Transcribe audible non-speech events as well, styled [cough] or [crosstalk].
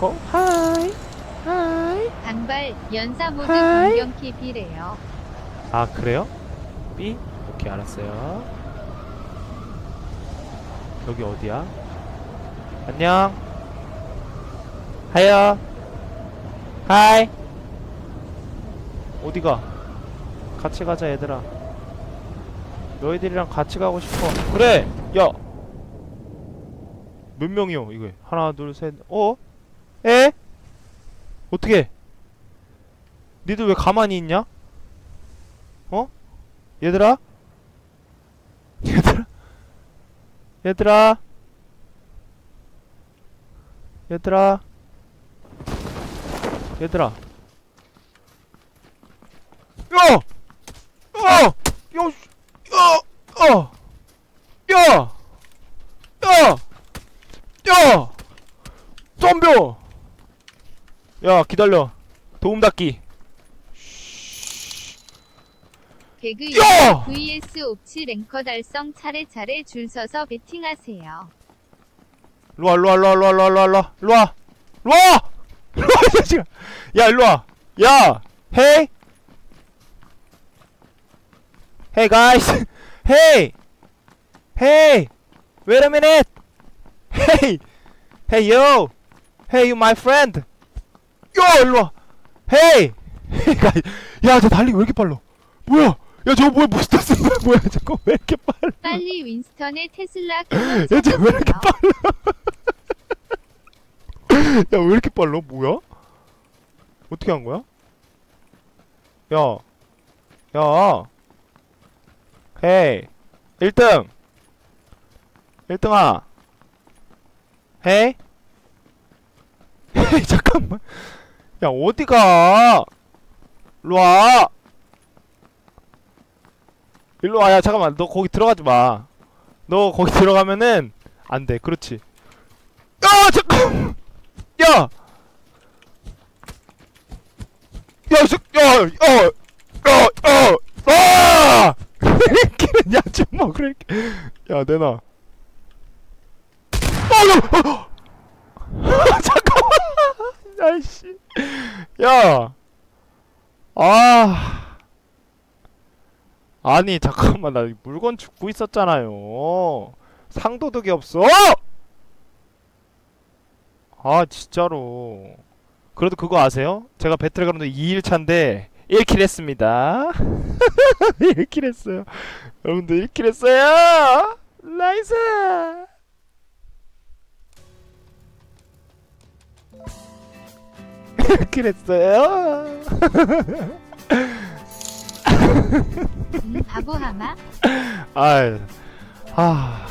고 하이 하이 단발 연사 모드 하이. 공격 킵이래요. 아 그래요? B? 오케이 알았어요 여기 어디야? 안녕 하여 하이 어디가? 같이 가자 얘들아 너희들이랑 같이 가고 싶어 그래 야 몇 명이요 이거 하나 둘셋 어? 에? 어떻게 니들 왜 가만히 있냐? 어? 얘들아? 얘들아? 얘들아? 얘들아? 얘들아? 야! 어! 야! 씨! 야! 어! 야! 야! 야! 덤벼! 야, 기다려. 도움 닫기. 개그 야! vs 옵치 랭커 달성 차례차례 줄 서서 베팅하세요. 일로와 일로와 일로와 일로와 일로와 일로와 일로와. 일로와! 일로와! 이 [laughs] 자식아 야 일로와. 야 헤이 헤이 가이스 헤이 헤이 wait a minute. [laughs] 헤이 헤이 yo. 헤이 you my friend 야 일로와 헤이 [laughs] 야저 달리기 왜 이렇게 빨라 뭐야 야 저거 뭐야 무슨 뜻은 거야 [laughs] 뭐야 저거 왜 이렇게 빨라 빨리 윈스턴의 테슬라 [laughs] 야, 쟤왜 이렇게 야, 왜 이렇게 빨라? 뭐야? 어떻게 한 거야? 야. 야. 헤이. 1등. 1등아. 헤이. 헤이, [laughs] 잠깐만. 야, 어디가? 일로 와. 일로 와. 야, 잠깐만. 너 거기 들어가지 마. 너 거기 들어가면은 안 돼. 그렇지. 야, 잠깐. 야! 야, 저, 야, 야, 야, 야, 아! [laughs] 야, 좀 먹으래. 야, 내놔. 어, 야, 어, 잠깐만. 아이씨. 야. 아. 아니, 잠깐만. 나 물건 줍고 있었잖아요. 상도덕이 없어! 아 진짜로 그래도 그거 아세요? 제가 배틀그라운드 2일차인데 1킬 했습니다 [laughs] 1킬 했어요 여러분들 1킬 했어요 나이스 [laughs] 킬 했어요 음, 바보 하마. 아이 아